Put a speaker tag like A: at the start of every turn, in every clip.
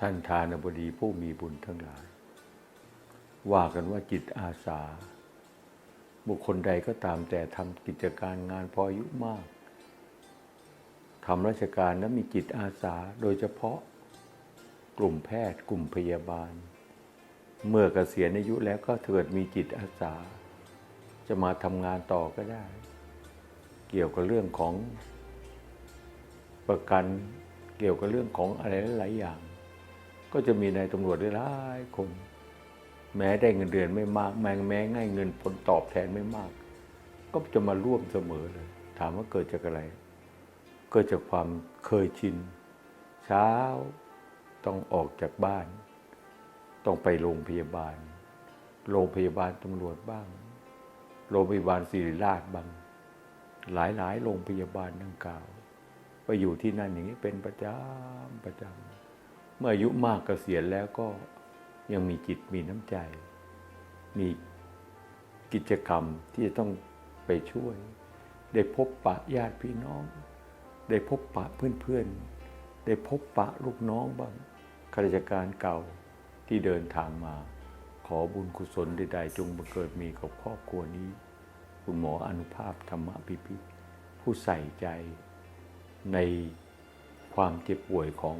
A: ท่านทานบดีผู้มีบุญทั้งหลาย ว่ากันว่าจิตอาสา บุคคลใดก็ตามแต่ทำกิจการงานพออายุมากทำราชการแล้วมีจิตอาสาโดยเฉพาะกลุ่มแพทย์กลุ่มพยาบาล เมื่อเกษียณอายุแล้วก็เกิดมีจิตอาสา จะมาทำงานต่อก็ได้ เกี่ยวกับเรื่องของประกันเกี่ยวกับเรื่องของอะไรหลายอย่าง ก็จะมีนายตำรวจหลายคน แม้ได้เงินเดือนไม่มาก แม้แม้ง่ายเงินผลตอบแทนไม่มาก ก็จะมาร่วมเสมอเลย ถามว่าเกิดจากอะไร เกิดจากความเคยชิน เช้าต้องออกจากบ้าน ต้องไปโรงพยาบาล โรงพยาบาลตำรวจบ้าง โรงพยาบาลศิริราชบ้าง หลายๆ โรงพยาบาลดังกล่าว ไปอยู่ที่นั่นอย่างนี้เป็นประจำประจำ เมื่ออายุมากเกษียณแล้วก็ยังมีจิตมีน้ำใจ มีกิจกรรมที่จะต้องไปช่วย ได้พบปะญาติพี่น้อง ได้พบปะเพื่อนๆ ได้พบปะลูกน้องบ้างข้าราชการเก่าที่เดินทางมา ขอบุญกุศลใดๆจงบังเกิดมีกับครอบครัวนี้ คุณหมออนุภาพธรรมพิพิธผู้ใส่ใจในความเจ็บป่วยของ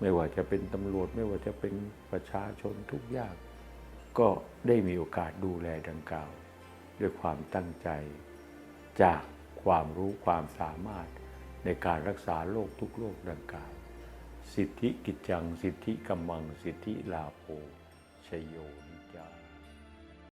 A: ไม่ว่าจะเป็นตำรวจ ไม่ว่าจะเป็นประชาชนทุกอย่างก็ได้มีโอกาสดูแลดังกล่าว ด้วยความตั้งใจ จากความรู้ความสามารถในการรักษาโรคทุกโรคดังกล่าว สิทธิกิจจัง สิทธิกำมัง สิทธิลาโภชโยนิจา